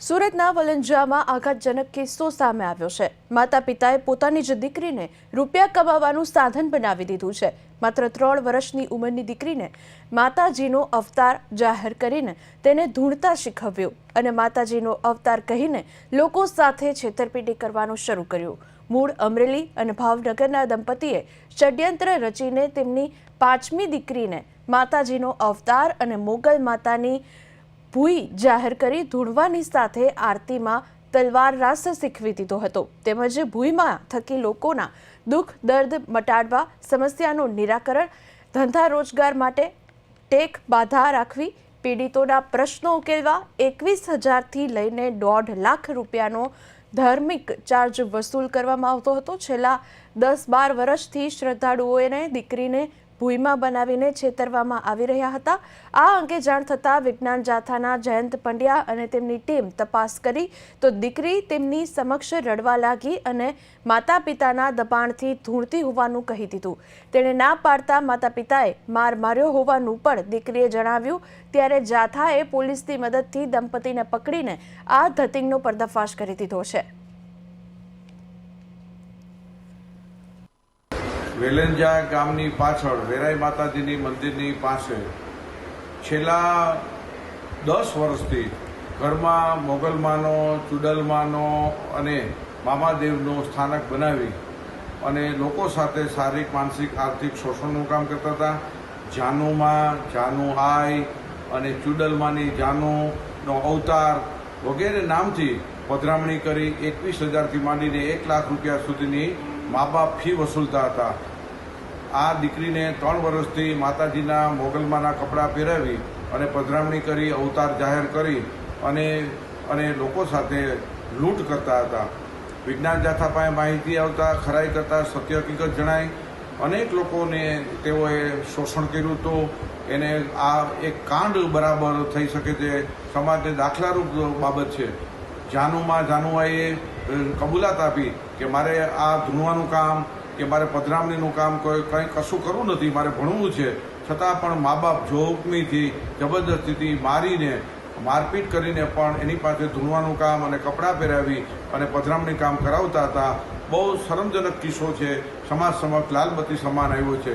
સુરતના વલંજામાં આઘાતજનક કિસ્સો સામે આવ્યો છે. માતા પિતાએ પોતાની જ દીકરીને રૂપિયા કમાવાનું સાધન બનાવી દીધું છે. માત્ર ત્રણ વર્ષની ઉંમરની દીકરીને માતાજીનો અવતાર જાહેર કરીને તેને ધૂણતા શીખવ્યું અને માતાજીનો અવતાર કહીને લોકો સાથે છેતરપિંડી કરવાનું શરૂ કર્યું. મૂળ અમરેલી અને ભાવનગરના દંપતીએ ષડયંત્ર રચીને તેમની પાંચમી દીકરીને માતાજીનો અવતાર અને મોગલ માતાની ભૂઈ જાહેર કરી ધૂણવાની સાથે આરતીમાં તલવાર રાસ શીખવી દીધો હતો. તેમજ ભૂઈમાં થકી લોકોના દુઃખ, દર્દ મટાડવા સમસ્યાનું નિરાકરણ, ધંધા રોજગાર માટે ટેક બાધા રાખવી, પીડિતોના પ્રશ્નો ઉકેલવા, એકવીસ હજારથી લઈને દોઢ લાખ રૂપિયાનો ધાર્મિક ચાર્જ વસૂલ કરવામાં આવતો હતો. છેલ્લા દસ બાર વર્ષથી શ્રદ્ધાળુઓને દીકરીને ભૂઈમાં બનાવીને છેતરવામાં આવી રહ્યા હતા. આ અંગે જાણ થતાં વિજ્ઞાન જાથાના જયંત પંડ્યા અને તેમની ટીમ તપાસ કરી તો દીકરી તેમની સમક્ષ રડવા લાગી અને માતા પિતાના દબાણથી ધૂણતી હોવાનું કહી દીધું. તેણે ના પાડતા માતા પિતાએ માર માર્યો હોવાનું પણ દીકરીએ જણાવ્યું. ત્યારે જાથાએ પોલીસની મદદથી દંપતીને પકડીને આ ધતિંગનો પર્દાફાશ કરી દીધો છે. વેલંજા ગામની પાછળ વેરાઈ માતાજીની મંદિરની પાસે છેલ્લા દસ વર્ષથી ઘરમાં મોગલમાનો ચુડલમાનો અને મામાદેવનું સ્થાનક બનાવી અને લોકો સાથે શારીરિક, માનસિક, આર્થિક શોષણનું કામ કરતા હતા. જાનુમાં જાનુ હાય અને ચુડલમાની જાનુનો અવતાર વગેરે નામથી પધરામણી કરી એકવીસ હજારથી માંડીને એક લાખ રૂપિયા સુધીની મા બાપ ફી વસૂલતા હતા. આ દીકરીને ત્રણ વર્ષથી માતાજીના મોગલમાના કપડાં પહેરાવી અને પધરામણી કરી, અવતાર જાહેર કરી અને અને લોકો સાથે લૂંટ કરતા હતા. વિજ્ઞાન જાથા પાસે માહિતી આવતા ખરાઈ કરતા સત્ય હકીકત જણાય અનેક લોકોને તેઓએ શોષણ કર્યું હતું એને આ એક કાંડ બરાબર થઈ શકે છે. સમાજને દાખલારૂપ બાબત છે. જાનુમાં જાનુઆઈએ કબૂલાત આપી કે મારે આ ધૂણવાનું કામ કે મારે પધરામણીનું કામ કોઈ કંઈ કશું કરવું નથી, મારે ભણવું છે. છતાં પણ મા બાપ જોખમીથી જબરદસ્તીથી મારીને મારપીટ કરીને પણ એની પાસે ધૂણવાનું કામ અને કપડાં પહેરાવી અને પધરામણી કામ કરાવતા હતા, બહુ શરમજનક કિસ્સો છે. સમાજ સમક્ષ લાલબત્તી સમાન આવ્યો છે.